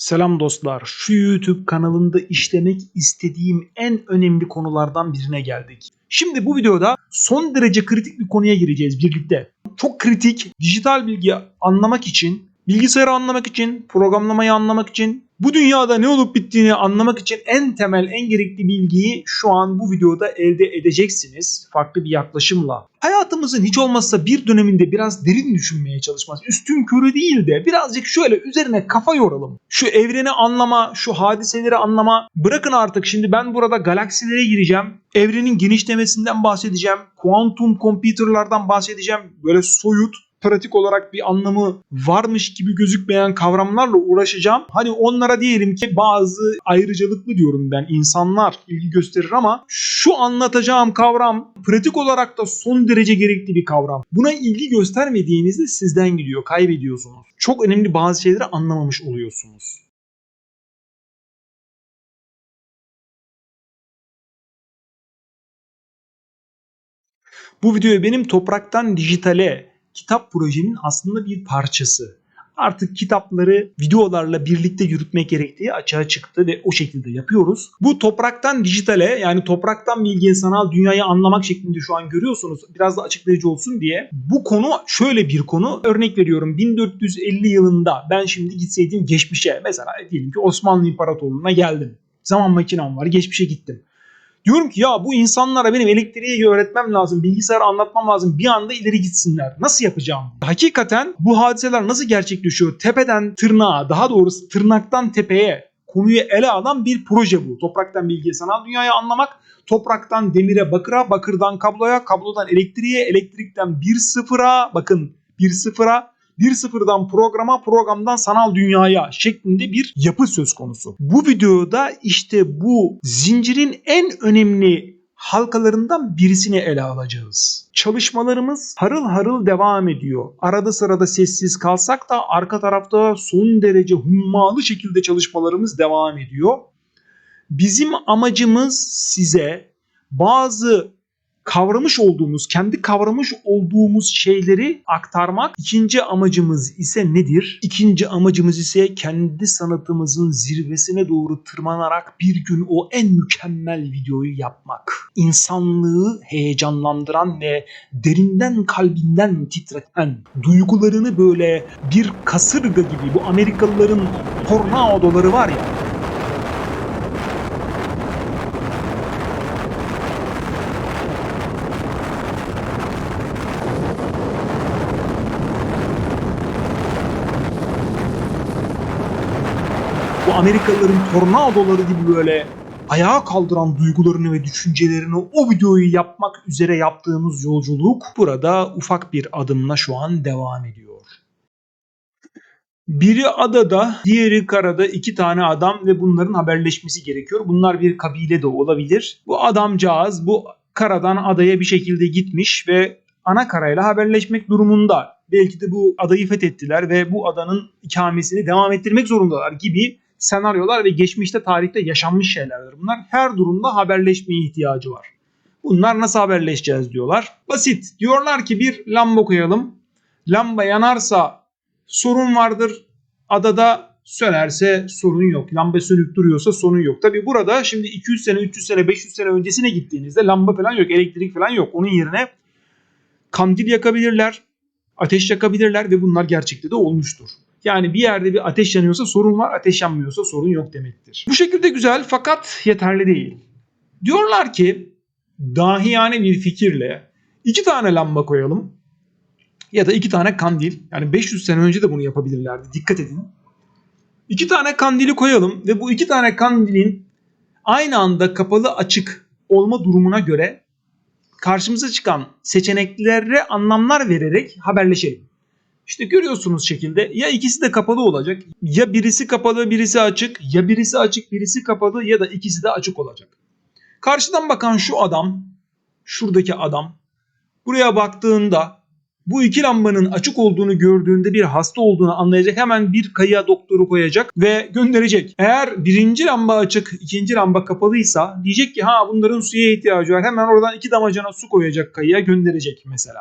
Selam dostlar. Şu YouTube kanalında işlemek istediğim en önemli konulardan birine geldik. Şimdi bu videoda son derece kritik bir konuya gireceğiz birlikte. Çok kritik dijital bilgi anlamak için, bilgisayarı anlamak için, programlamayı anlamak için, bu dünyada ne olup bittiğini anlamak için en temel, en gerekli bilgiyi şu an bu videoda elde edeceksiniz. Farklı bir yaklaşımla. Hayatımızın hiç olmazsa bir döneminde biraz derin düşünmeye çalışması, üstün körü değil de birazcık şöyle üzerine kafa yoralım. Şu evreni anlama, şu hadiseleri anlama. Bırakın artık şimdi ben burada galaksilere gireceğim. Evrenin genişlemesinden bahsedeceğim. Kuantum computerlardan bahsedeceğim. Böyle soyut, pratik olarak bir anlamı varmış gibi gözükmeyen kavramlarla uğraşacağım. Hani onlara diyelim ki bazı ayrıcalıklı diyorum ben insanlar ilgi gösterir ama şu anlatacağım kavram pratik olarak da son derece gerekli bir kavram. Buna ilgi göstermediğinizde sizden gidiyor, kaybediyorsunuz. Çok önemli bazı şeyleri anlamamış oluyorsunuz. Bu videoyu benim topraktan dijitale kitap projemin aslında bir parçası. Artık kitapları videolarla birlikte yürütmek gerektiği açığa çıktı ve o şekilde yapıyoruz. Bu topraktan dijitale yani topraktan bilgiye sanal dünyayı anlamak şeklinde şu an görüyorsunuz. Biraz da açıklayıcı olsun diye. Bu konu şöyle bir konu. Örnek veriyorum 1450 yılında ben şimdi gitseydim geçmişe mesela diyelim ki Osmanlı İmparatorluğu'na geldim. Zaman makinem var geçmişe gittim. Diyorum ki ya bu insanlara benim elektriği öğretmem lazım, bilgisayarı anlatmam lazım. Bir anda ileri gitsinler. Nasıl yapacağım? Hakikaten bu hadiseler nasıl gerçekleşiyor? Tepeden tırnağa, daha doğrusu tırnaktan tepeye konuyu ele alan bir proje bu. Topraktan bilgiye, sanal dünyayı anlamak, topraktan demire, bakıra, bakırdan kabloya, kablodan elektriğe, elektrikten bir sıfıra, bakın bir sıfıra, bir sıfırdan programa, programdan sanal dünyaya şeklinde bir yapı söz konusu. Bu videoda işte bu zincirin en önemli halkalarından birisini ele alacağız. Çalışmalarımız harıl harıl devam ediyor. Arada sırada sessiz kalsak da arka tarafta son derece hummalı şekilde çalışmalarımız devam ediyor. Bizim amacımız size bazı kavramış olduğumuz, kendi kavramış olduğumuz şeyleri aktarmak. İkinci amacımız ise nedir? İkinci amacımız ise kendi sanatımızın zirvesine doğru tırmanarak bir gün o en mükemmel videoyu yapmak. İnsanlığı heyecanlandıran ve derinden kalbinden titreten, duygularını böyle bir kasırga gibi bu Amerikalıların tornadoları var ya bu Amerikalıların tornadoları gibi böyle ayağa kaldıran duygularını ve düşüncelerini o videoyu yapmak üzere yaptığımız yolculuk burada ufak bir adımla şu an devam ediyor. Biri adada, diğeri karada iki tane adam ve bunların haberleşmesi gerekiyor. Bunlar bir kabile de olabilir. Bu adamcağız bu karadan adaya bir şekilde gitmiş ve ana karayla haberleşmek durumunda. Belki de bu adayı fethettiler ve bu adanın ikamesini devam ettirmek zorundalar gibi senaryolar ve geçmişte tarihte yaşanmış şeylerdir. Bunlar her durumda haberleşmeye ihtiyacı var. Bunlar nasıl haberleşeceğiz diyorlar. Basit. Diyorlar ki bir lamba koyalım. Lamba yanarsa sorun vardır. Adada sönerse sorun yok. Lamba sönük duruyorsa sorun yok. Tabi burada şimdi 200 sene, 300 sene, 500 sene öncesine gittiğinizde lamba falan yok. Elektrik falan yok. Onun yerine kandil yakabilirler. Ateş yakabilirler ve bunlar gerçekte de olmuştur. Yani bir yerde bir ateş yanıyorsa sorun var, ateş yanmıyorsa sorun yok demektir. Bu şekilde güzel fakat yeterli değil. Diyorlar ki dahiyane bir fikirle iki tane lamba koyalım ya da iki tane kandil. Yani 500 sene önce de bunu yapabilirlerdi. Dikkat edin. İki tane kandili koyalım ve bu iki tane kandilin aynı anda kapalı açık olma durumuna göre karşımıza çıkan seçeneklere anlamlar vererek haberleşelim. İşte görüyorsunuz şekilde ya ikisi de kapalı olacak ya birisi kapalı birisi açık ya birisi açık birisi kapalı ya da ikisi de açık olacak. Karşıdan bakan şu adam şuradaki adam buraya baktığında bu iki lambanın açık olduğunu gördüğünde bir hasta olduğunu anlayacak. Hemen bir kayıya doktoru koyacak ve gönderecek. Eğer birinci lamba açık, ikinci lamba kapalıysa diyecek ki ha bunların suya ihtiyacı var. Hemen oradan iki damacana su koyacak kayıya gönderecek mesela.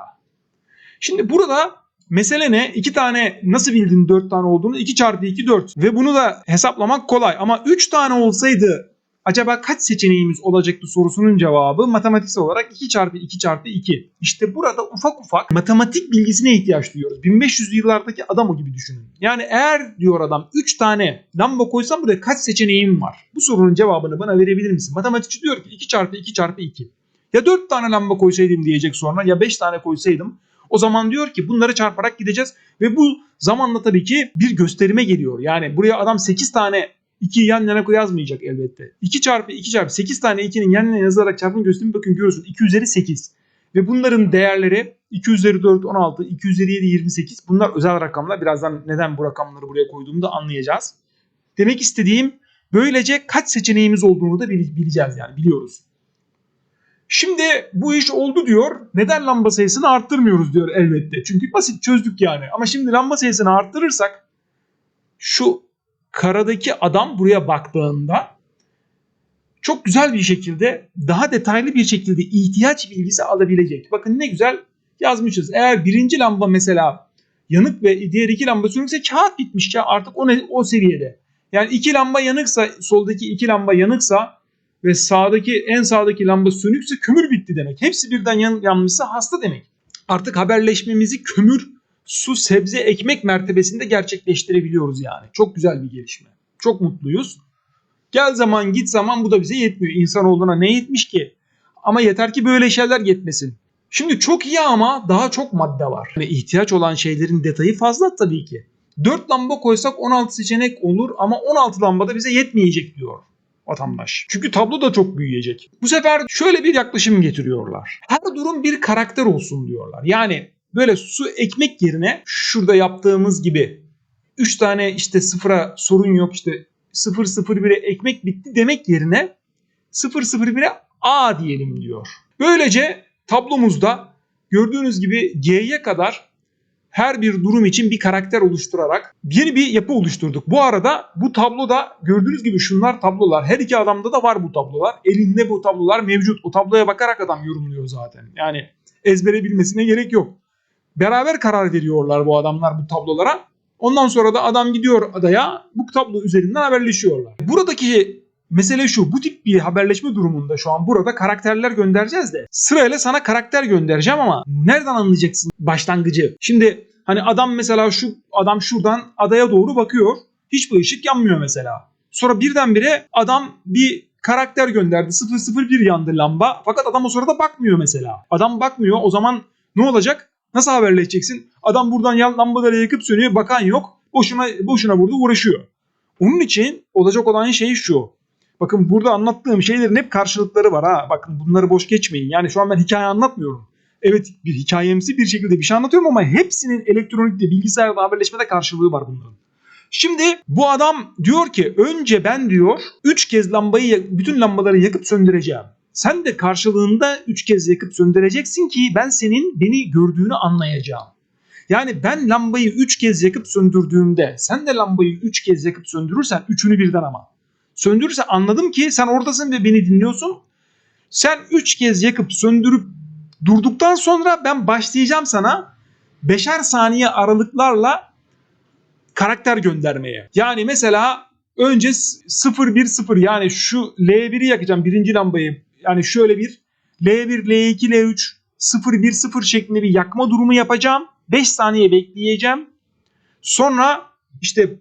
Şimdi burada Mesele ne? İki tane nasıl bildin dört tane olduğunu? 2 çarpı 2 4. Ve bunu da hesaplamak kolay. Ama 3 tane olsaydı acaba kaç seçeneğimiz olacaktı sorusunun cevabı matematiksel olarak 2 çarpı 2 çarpı 2. İşte burada ufak ufak matematik bilgisine ihtiyaç duyuyoruz. 1500'lü yıllardaki adam o gibi düşünün. Yani eğer diyor adam 3 tane lamba koysam buraya kaç seçeneğim var? Bu sorunun cevabını bana verebilir misin? Matematikçi diyor ki 2 çarpı 2 çarpı 2. Ya 4 tane lamba koysaydım diyecek sonra ya 5 tane koysaydım. O zaman diyor ki bunları çarparak gideceğiz ve bu zamanla tabii ki bir gösterime geliyor. Yani buraya adam 8 tane 2'yi yan yana yazmayacak elbette. 2 çarpı 2 çarpı 8 tane 2'nin yan yana yazılarak çarpım gösterimi bakın görüyorsun 2 üzeri 8. Ve bunların değerleri 2 üzeri 4 16, 2 üzeri 7 28. Bunlar özel rakamlar. Birazdan neden bu rakamları buraya koyduğumu da anlayacağız. Demek istediğim böylece kaç seçeneğimiz olduğunu da bileceğiz yani biliyoruz. Şimdi bu iş oldu diyor. Neden lamba sayısını arttırmıyoruz diyor elbette. Çünkü basit çözdük yani. Ama şimdi lamba sayısını arttırırsak şu karadaki adam buraya baktığında çok güzel bir şekilde daha detaylı bir şekilde ihtiyaç bilgisi alabilecek. Bakın ne güzel yazmışız. Eğer birinci lamba mesela yanık ve diğer iki lamba sönükse kağıt bitmiş ya artık o, ne, o seviyede. Yani iki lamba yanıksa soldaki iki lamba yanıksa ve sağdaki en sağdaki lamba sönükse kömür bitti demek. Hepsi birden yan, yanmışsa hasta demek. Artık haberleşmemizi kömür, su, sebze, ekmek mertebesinde gerçekleştirebiliyoruz yani. Çok güzel bir gelişme. Çok mutluyuz. Gel zaman git zaman bu da bize yetmiyor. İnsan olduğuna ne yetmiş ki? Ama yeter ki böyle şeyler yetmesin. Şimdi çok iyi ama daha çok madde var. Yani ihtiyaç olan şeylerin detayı fazla tabii ki. 4 lamba koysak 16 seçenek olur ama 16 lamba da bize yetmeyecek diyor vatandaş. Çünkü tablo da çok büyüyecek. Bu sefer şöyle bir yaklaşım getiriyorlar. Her durum bir karakter olsun diyorlar. Yani böyle su ekmek yerine şurada yaptığımız gibi 3 tane işte sıfıra sorun yok işte 001'e ekmek bitti demek yerine 001'e A diyelim diyor. Böylece tablomuzda gördüğünüz gibi G'ye kadar her bir durum için bir karakter oluşturarak yeni bir yapı oluşturduk. Bu arada bu tabloda gördüğünüz gibi şunlar tablolar. Her iki adamda da var bu tablolar. Elinde bu tablolar mevcut. O tabloya bakarak adam yorumluyor zaten. Yani ezbere bilmesine gerek yok. Beraber karar veriyorlar bu adamlar bu tablolara. Ondan sonra da adam gidiyor adaya bu tablo üzerinden haberleşiyorlar. Buradaki mesele şu bu tip bir haberleşme durumunda şu an burada karakterler göndereceğiz de sırayla sana karakter göndereceğim ama nereden anlayacaksın başlangıcı? Şimdi hani adam mesela şu adam şuradan adaya doğru bakıyor. Hiçbir ışık yanmıyor mesela. Sonra birdenbire adam bir karakter gönderdi. 001 yandı lamba. Fakat adam o sırada bakmıyor mesela. Adam bakmıyor. O zaman ne olacak? Nasıl haberleşeceksin? Adam buradan yan lambaları yakıp sönüyor. Bakan yok. Boşuna boşuna burada uğraşıyor. Onun için olacak olan şey şu. Bakın burada anlattığım şeylerin hep karşılıkları var ha. Bakın bunları boş geçmeyin. Yani şu an ben hikaye anlatmıyorum. Evet bir hikayemsi bir şekilde bir şey anlatıyorum ama hepsinin elektronikte, bilgisayarda haberleşmede karşılığı var bunların. Şimdi bu adam diyor ki önce ben diyor 3 kez lambayı bütün lambaları yakıp söndüreceğim. Sen de karşılığında 3 kez yakıp söndüreceksin ki ben senin beni gördüğünü anlayacağım. Yani ben lambayı 3 kez yakıp söndürdüğümde sen de lambayı 3 kez yakıp söndürürsen üçünü birden ama. Söndürürse anladım ki sen oradasın ve beni dinliyorsun. Sen 3 kez yakıp söndürüp durduktan sonra ben başlayacağım sana beşer saniye aralıklarla karakter göndermeye. Yani mesela önce 0-1-0 yani şu L1'i yakacağım birinci lambayı. Yani şöyle bir L1, L2, L3 0-1-0 şeklinde bir yakma durumu yapacağım. 5 saniye bekleyeceğim. Sonra işte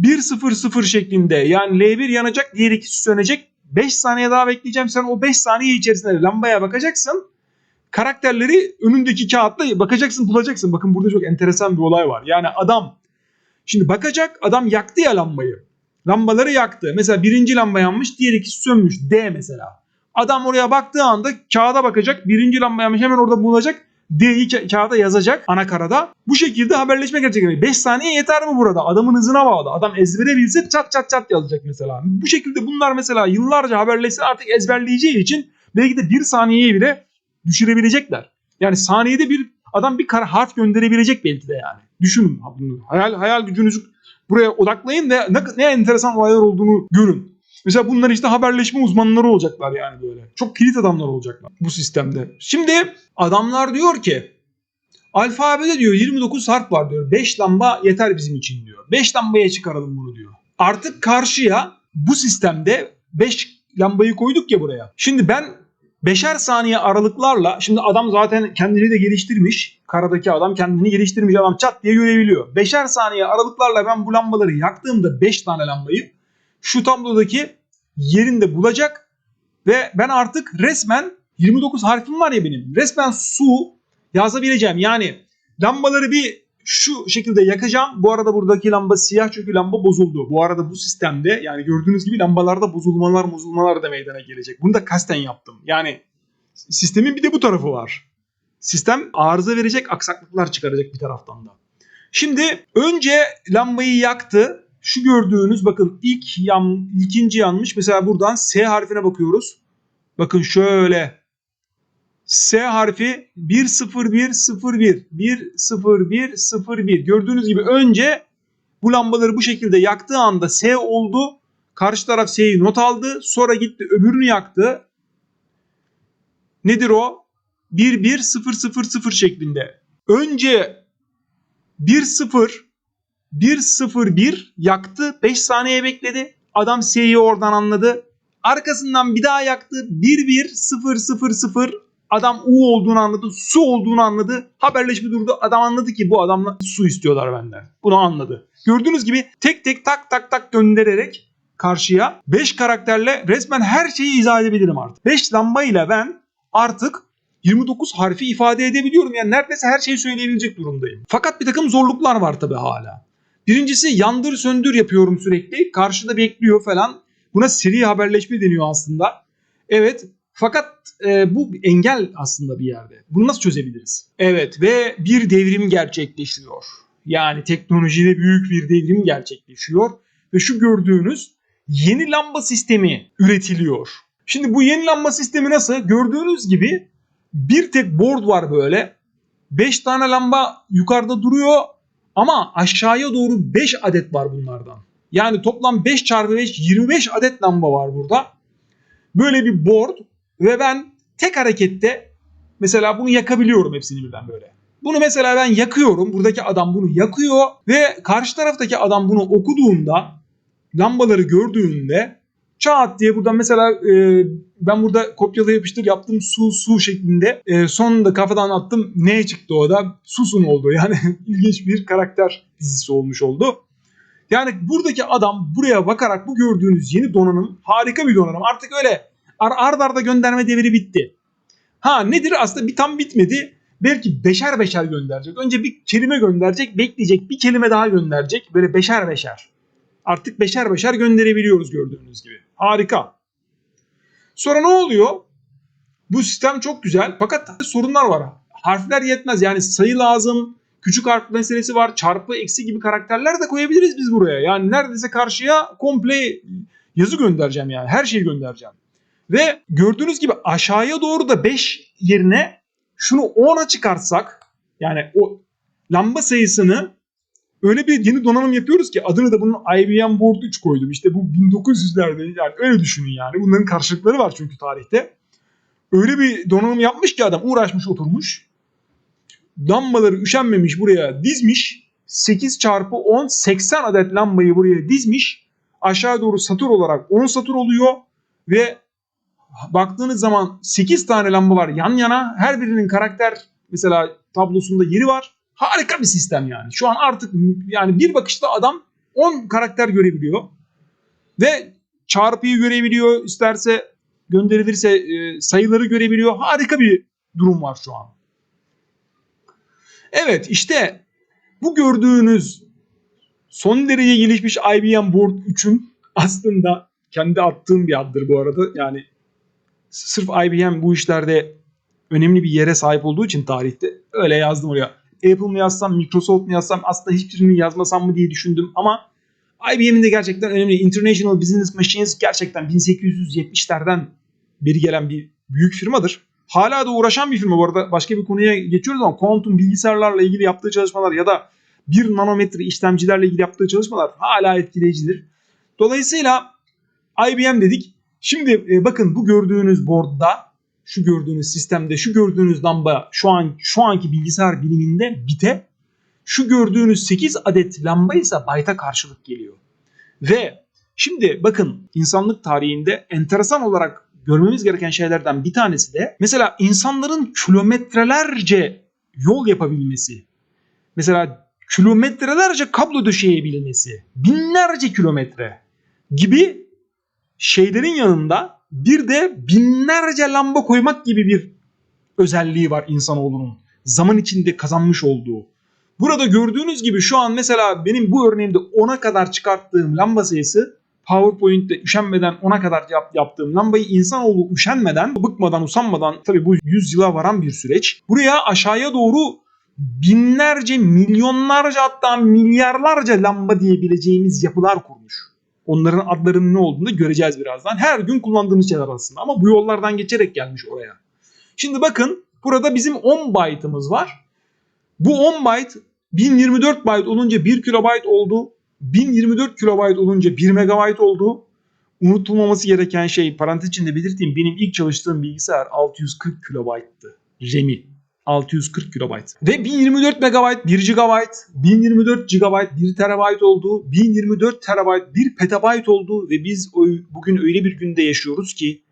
1-0-0 şeklinde yani L1 yanacak diğer ikisi sönecek. 5 saniye daha bekleyeceğim. Sen o 5 saniye içerisinde lambaya bakacaksın. Karakterleri önündeki kağıtla bakacaksın bulacaksın. Bakın burada çok enteresan bir olay var. Yani adam şimdi bakacak adam yaktı ya lambayı. Lambaları yaktı. Mesela birinci lamba yanmış diğer ikisi sönmüş. D mesela. Adam oraya baktığı anda kağıda bakacak. Birinci lamba yanmış hemen orada bulacak. D'yi ka- kağıda yazacak anakarada. Bu şekilde haberleşme gerçekleşecek. 5 saniye yeter mi burada? Adamın hızına bağlı. Adam ezbere bilse çat çat çat yazacak mesela. Bu şekilde bunlar mesela yıllarca haberleşse artık ezberleyeceği için belki de 1 saniyeyi bile düşürebilecekler. Yani saniyede bir adam bir kara harf gönderebilecek belki de yani. Düşünün bunu. Hayal, hayal gücünüzü buraya odaklayın ve ne, ne enteresan olaylar olduğunu görün. Mesela bunlar işte haberleşme uzmanları olacaklar yani böyle. Çok kilit adamlar olacaklar bu sistemde. Şimdi adamlar diyor ki Alfabede diyor 29 harf var diyor. 5 lamba yeter bizim için diyor. 5 lambaya çıkaralım bunu diyor. Artık karşıya bu sistemde 5 lambayı koyduk ya buraya. Şimdi ben beşer saniye aralıklarla şimdi adam zaten kendini de geliştirmiş. Karadaki adam kendini geliştirmiş adam çat diye görebiliyor. Beşer saniye aralıklarla ben bu lambaları yaktığımda 5 tane lambayı şu tablodaki yerinde bulacak ve ben artık resmen 29 harfim var ya benim. Resmen su yazabileceğim. Yani lambaları bir şu şekilde yakacağım. Bu arada buradaki lamba siyah çünkü lamba bozuldu. Bu arada bu sistemde yani gördüğünüz gibi lambalarda bozulmalar bozulmalar da meydana gelecek. Bunu da kasten yaptım. Yani sistemin bir de bu tarafı var. Sistem arıza verecek, aksaklıklar çıkaracak bir taraftan da. Şimdi önce lambayı yaktı. Şu gördüğünüz bakın ilk yan, ikinci yanmış. Mesela buradan S harfine bakıyoruz. Bakın şöyle S harfi 10101 10101 gördüğünüz gibi önce bu lambaları bu şekilde yaktığı anda S oldu. Karşı taraf S'yi not aldı. Sonra gitti öbürünü yaktı. Nedir o? 11000 şeklinde. Önce 10 101 yaktı. 5 saniye bekledi. Adam S'yi oradan anladı. Arkasından bir daha yaktı. 11000 Adam U olduğunu anladı, su olduğunu anladı. Haberleşme durdu. Adam anladı ki bu adamla su istiyorlar benden. Bunu anladı. Gördüğünüz gibi tek tek tak tak tak göndererek karşıya 5 karakterle resmen her şeyi izah edebilirim artık. 5 lambayla ben artık 29 harfi ifade edebiliyorum. Yani neredeyse her şeyi söyleyebilecek durumdayım. Fakat bir takım zorluklar var tabii hala. Birincisi yandır söndür yapıyorum sürekli. Karşıda bekliyor falan. Buna seri haberleşme deniyor aslında. Evet fakat e, bu engel aslında bir yerde. Bunu nasıl çözebiliriz? Evet ve bir devrim gerçekleşiyor. Yani teknolojide büyük bir devrim gerçekleşiyor. Ve şu gördüğünüz yeni lamba sistemi üretiliyor. Şimdi bu yeni lamba sistemi nasıl? Gördüğünüz gibi bir tek board var böyle. 5 tane lamba yukarıda duruyor ama aşağıya doğru 5 adet var bunlardan. Yani toplam 5 çarpı 5 25 adet lamba var burada. Böyle bir board ve ben tek harekette mesela bunu yakabiliyorum hepsini birden böyle. Bunu mesela ben yakıyorum. Buradaki adam bunu yakıyor ve karşı taraftaki adam bunu okuduğunda lambaları gördüğünde çat diye buradan mesela e, ben burada kopyala yapıştır yaptım su su şeklinde. E, sonunda kafadan attım. Ne çıktı o da? Susun oldu. Yani ilginç bir karakter dizisi olmuş oldu. Yani buradaki adam buraya bakarak bu gördüğünüz yeni donanım harika bir donanım. Artık öyle ar arda arda gönderme devri bitti. Ha nedir aslında bir tam bitmedi. Belki beşer beşer gönderecek. Önce bir kelime gönderecek, bekleyecek, bir kelime daha gönderecek. Böyle beşer beşer. Artık beşer beşer gönderebiliyoruz gördüğünüz gibi. Harika. Sonra ne oluyor? Bu sistem çok güzel fakat sorunlar var. Harfler yetmez yani sayı lazım. Küçük harf meselesi var. Çarpı, eksi gibi karakterler de koyabiliriz biz buraya. Yani neredeyse karşıya komple yazı göndereceğim yani. Her şeyi göndereceğim. Ve gördüğünüz gibi aşağıya doğru da 5 yerine şunu 10'a çıkartsak yani o lamba sayısını öyle bir yeni donanım yapıyoruz ki adını da bunun IBM Board 3 koydum. İşte bu 1900'lerde yani öyle düşünün yani. Bunların karşılıkları var çünkü tarihte. Öyle bir donanım yapmış ki adam uğraşmış oturmuş. Lambaları üşenmemiş buraya dizmiş. 8 çarpı 10 80 adet lambayı buraya dizmiş. Aşağı doğru satır olarak 10 satır oluyor ve baktığınız zaman 8 tane lamba var yan yana. Her birinin karakter mesela tablosunda yeri var. Harika bir sistem yani. Şu an artık yani bir bakışta adam 10 karakter görebiliyor. Ve çarpıyı görebiliyor. isterse gönderilirse e, sayıları görebiliyor. Harika bir durum var şu an. Evet işte bu gördüğünüz son derece gelişmiş IBM Board 3'ün aslında kendi attığım bir addır bu arada. Yani sırf IBM bu işlerde önemli bir yere sahip olduğu için tarihte öyle yazdım oraya. Apple mı yazsam, Microsoft mu yazsam aslında hiçbirini yazmasam mı diye düşündüm ama IBM'in de gerçekten önemli. International Business Machines gerçekten 1870'lerden beri gelen bir büyük firmadır. Hala da uğraşan bir firma bu arada. Başka bir konuya geçiyoruz ama kuantum bilgisayarlarla ilgili yaptığı çalışmalar ya da bir nanometre işlemcilerle ilgili yaptığı çalışmalar hala etkileyicidir. Dolayısıyla IBM dedik. Şimdi e, bakın bu gördüğünüz boardda şu gördüğünüz sistemde şu gördüğünüz lamba şu an şu anki bilgisayar biliminde bite şu gördüğünüz 8 adet lamba ise byte'a karşılık geliyor. Ve şimdi bakın insanlık tarihinde enteresan olarak görmemiz gereken şeylerden bir tanesi de mesela insanların kilometrelerce yol yapabilmesi. Mesela kilometrelerce kablo döşeyebilmesi. Binlerce kilometre gibi şeylerin yanında bir de binlerce lamba koymak gibi bir özelliği var insanoğlunun. Zaman içinde kazanmış olduğu. Burada gördüğünüz gibi şu an mesela benim bu örneğimde 10'a kadar çıkarttığım lamba sayısı PowerPoint'te üşenmeden 10'a kadar yap, yaptığım lambayı insanoğlu üşenmeden, bıkmadan, usanmadan tabii bu 100 yıla varan bir süreç. Buraya aşağıya doğru binlerce, milyonlarca hatta milyarlarca lamba diyebileceğimiz yapılar kurmuş. Onların adlarının ne olduğunu da göreceğiz birazdan. Her gün kullandığımız şeyler aslında ama bu yollardan geçerek gelmiş oraya. Şimdi bakın burada bizim 10 byte'ımız var. Bu 10 byte 1024 byte olunca 1 kilobayt oldu. 1024 kilobayt olunca 1 megabayt oldu. Unutulmaması gereken şey parantez içinde belirteyim benim ilk çalıştığım bilgisayar 640 kilobayttı. RAM'i 640 kilobayt. Ve 1024 megabayt 1 GB, 1024 GB 1 terabayt oldu, 1024 terabayt 1 petabayt oldu ve biz bugün öyle bir günde yaşıyoruz ki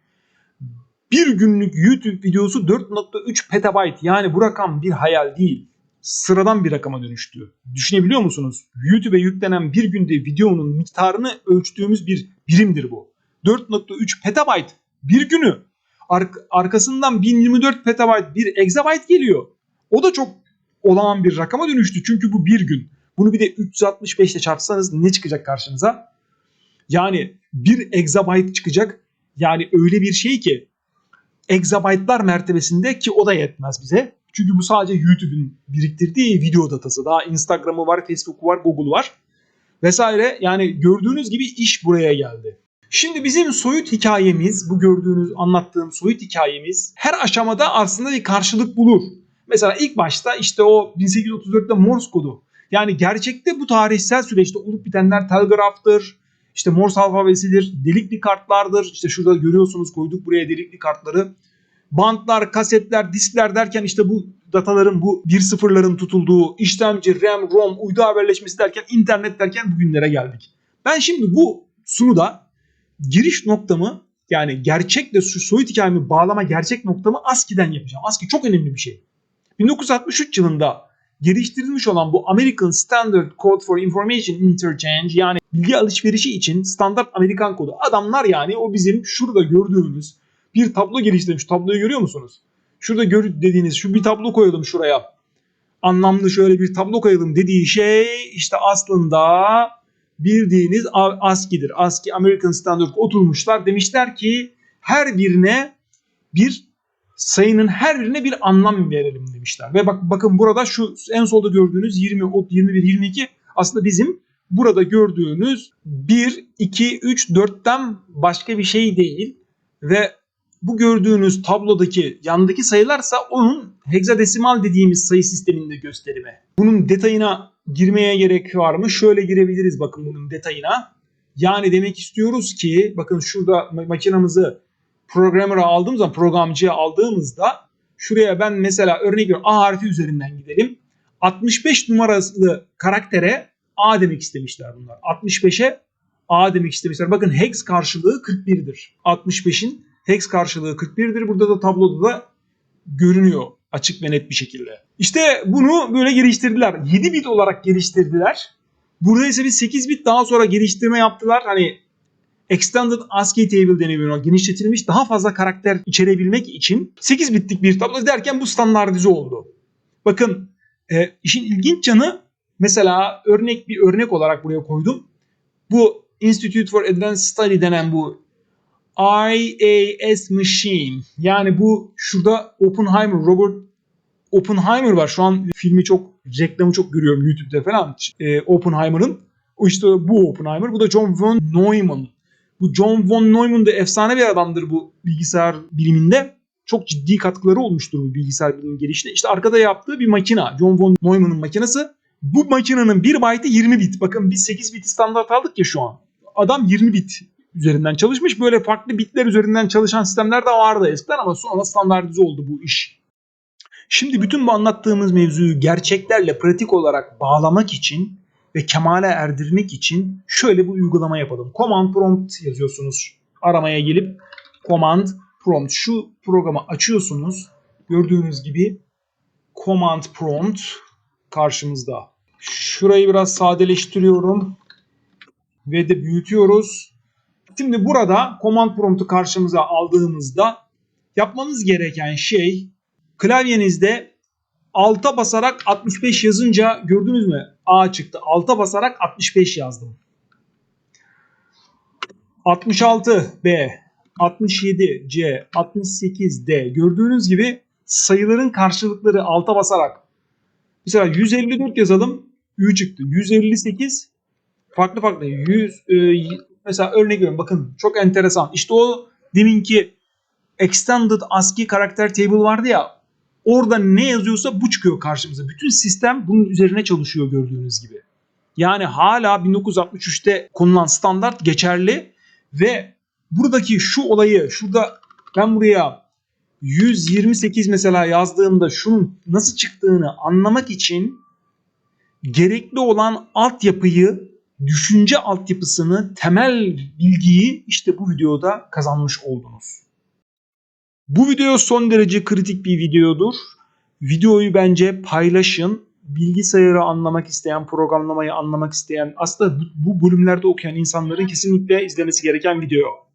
bir günlük YouTube videosu 4.3 petabayt yani bu rakam bir hayal değil sıradan bir rakama dönüştü. Düşünebiliyor musunuz? YouTube'e yüklenen bir günde videonun miktarını ölçtüğümüz bir birimdir bu. 4.3 petabayt bir günü. Ar- arkasından 1024 petabayt bir exabyte geliyor. O da çok olağan bir rakama dönüştü. Çünkü bu bir gün. Bunu bir de 365 ile çarpsanız ne çıkacak karşınıza? Yani bir exabyte çıkacak. Yani öyle bir şey ki exabyte'lar mertebesinde ki o da yetmez bize. Çünkü bu sadece YouTube'un biriktirdiği video datası. Daha Instagram'ı var, Facebook'u var, Google var vesaire. Yani gördüğünüz gibi iş buraya geldi. Şimdi bizim soyut hikayemiz, bu gördüğünüz, anlattığım soyut hikayemiz her aşamada aslında bir karşılık bulur. Mesela ilk başta işte o 1834'te Morse kodu. Yani gerçekte bu tarihsel süreçte olup bitenler telgraftır, işte Morse alfabesidir, delikli kartlardır. İşte şurada görüyorsunuz koyduk buraya delikli kartları bantlar, kasetler, diskler derken işte bu dataların bu bir sıfırların tutulduğu işlemci, RAM, ROM, uydu haberleşmesi derken internet derken bugünlere geldik. Ben şimdi bu sunuda giriş noktamı yani gerçekle soyut hikayemi bağlama gerçek noktamı ASCII'den yapacağım. ASCII çok önemli bir şey. 1963 yılında geliştirilmiş olan bu American Standard Code for Information Interchange yani bilgi alışverişi için standart Amerikan kodu. Adamlar yani o bizim şurada gördüğümüz bir tablo geliştirmiş. Tabloyu görüyor musunuz? Şurada gör dediğiniz şu bir tablo koyalım şuraya. Anlamlı şöyle bir tablo koyalım dediği şey işte aslında bildiğiniz ASCII'dir. ASCII American Standard oturmuşlar. Demişler ki her birine bir sayının her birine bir anlam verelim demişler. Ve bak bakın burada şu en solda gördüğünüz 20, 21, 22 aslında bizim burada gördüğünüz 1, 2, 3, 4'ten başka bir şey değil. Ve bu gördüğünüz tablodaki yandaki sayılarsa onun hexadesimal dediğimiz sayı sisteminde gösterimi. Bunun detayına girmeye gerek var mı? Şöyle girebiliriz bakın bunun detayına. Yani demek istiyoruz ki bakın şurada makinamızı programmer'a aldığımız zaman programcıya aldığımızda şuraya ben mesela örnek veriyorum A harfi üzerinden gidelim. 65 numaralı karaktere A demek istemişler bunlar. 65'e A demek istemişler. Bakın hex karşılığı 41'dir. 65'in hex karşılığı 41'dir. Burada da tabloda da görünüyor açık ve net bir şekilde. İşte bunu böyle geliştirdiler. 7 bit olarak geliştirdiler. Burada ise bir 8 bit daha sonra geliştirme yaptılar. Hani Extended ASCII Table deniyor. Genişletilmiş daha fazla karakter içerebilmek için 8 bitlik bir tablo derken bu standartize oldu. Bakın e, işin ilginç yanı mesela örnek bir örnek olarak buraya koydum. Bu Institute for Advanced Study denen bu IAS Machine. Yani bu şurada Oppenheimer, Robert Oppenheimer var. Şu an filmi çok, reklamı çok görüyorum YouTube'da falan. E, Oppenheimer'ın. O işte bu Oppenheimer. Bu da John von Neumann. Bu John von Neumann da efsane bir adamdır bu bilgisayar biliminde. Çok ciddi katkıları olmuştur bu bilgisayar bilim gelişine. İşte arkada yaptığı bir makina. John von Neumann'ın makinesi. Bu makinenin 1 byte'ı 20 bit. Bakın biz 8 bit standart aldık ya şu an. Adam 20 bit üzerinden çalışmış. Böyle farklı bitler üzerinden çalışan sistemler de vardı eskiden ama sonra standartize oldu bu iş. Şimdi bütün bu anlattığımız mevzuyu gerçeklerle pratik olarak bağlamak için ve kemale erdirmek için şöyle bir uygulama yapalım. Command prompt yazıyorsunuz. Aramaya gelip command prompt şu programı açıyorsunuz. Gördüğünüz gibi command prompt karşımızda. Şurayı biraz sadeleştiriyorum ve de büyütüyoruz. Şimdi burada command prompt'u karşımıza aldığımızda yapmanız gereken şey klavyenizde alta basarak 65 yazınca gördünüz mü? A çıktı. Alta basarak 65 yazdım. 66 B, 67 C, 68 D. Gördüğünüz gibi sayıların karşılıkları alta basarak mesela 154 yazalım. Ü çıktı. 158 farklı farklı 100 e, mesela örnek veriyorum bakın çok enteresan. İşte o deminki extended ASCII karakter table vardı ya orada ne yazıyorsa bu çıkıyor karşımıza. Bütün sistem bunun üzerine çalışıyor gördüğünüz gibi. Yani hala 1963'te konulan standart geçerli ve buradaki şu olayı şurada ben buraya 128 mesela yazdığımda şunun nasıl çıktığını anlamak için gerekli olan altyapıyı, düşünce altyapısını, temel bilgiyi işte bu videoda kazanmış oldunuz. Bu video son derece kritik bir videodur. Videoyu bence paylaşın. Bilgisayarı anlamak isteyen, programlamayı anlamak isteyen, aslında bu, bölümlerde okuyan insanların kesinlikle izlemesi gereken video.